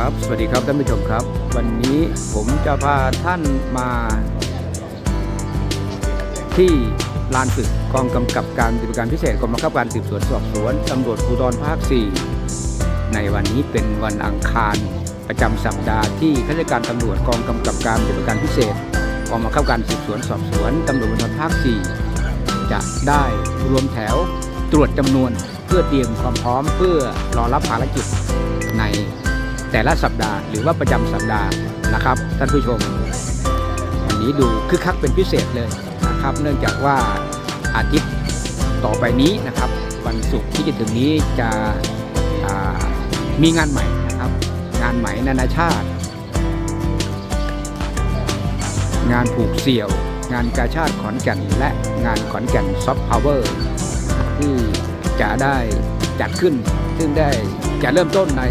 ครับ สวัสดีครับท่านผู้ชมครับ วันนี้ผมจะพาท่านมา ที่ลานฝึกกองกำกับการปฏิบัติการพิเศษกองบังคับการสืบสวนสอบสวนตำรวจภูธรภาค 4 ในวันนี้เป็นวันอังคารประจำสัปดาห์ที่ข้าราชการตำรวจกองกำกับการปฏิบัติการพิเศษกองบังคับการสืบสวนสอบสวนตำรวจภูธรภาค 4 จะได้รวมแถวตรวจจำนวนเพื่อเตรียมความพร้อมเพื่อรอรับภารกิจใน แต่ละสัปดาห์หรือว่าประจำสัปดาห์นะครับ ท่านผู้ชมวันนี้ดูคึกคักเป็นพิเศษเลยนะครับ เนื่องจากว่าอาทิตย์ต่อไปนี้นะครับ วันศุกร์ที่จะถึงนี้จะมีงานใหม่นะครับ งานใหม่นานาชาติ งานผูกเสี่ยว งานกาชาติขอนแก่นและงานขอนแก่นซอฟต์พาวเวอร์ที่จะได้จัดขึ้นซึ่งได้จะเริ่มต้นใน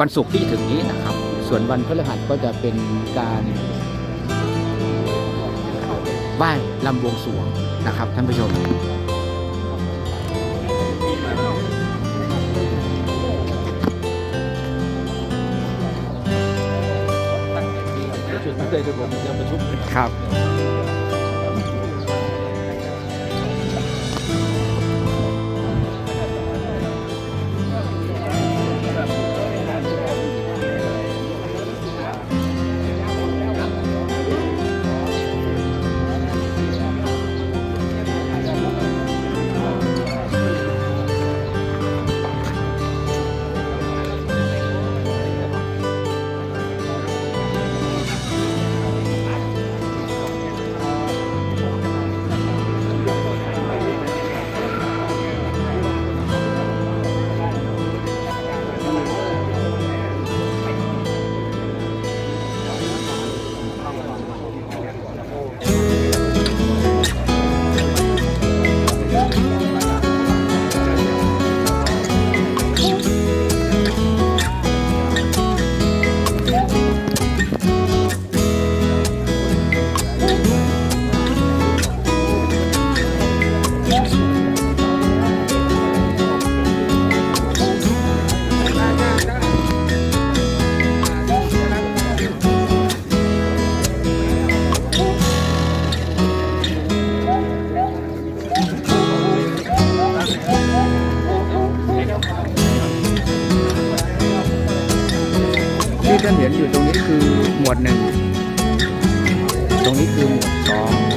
วันศุกร์ที่ถึงนี้นะครับ ส่วนวันพฤหัสก็จะเป็นการไหว้ลำวงสวงนะครับ ท่านผู้ชมครับ ที่ท่านเห็นอยู่ตรงนี้คือหมวดหนึ่ง ตรงนี้คือหมวดสอง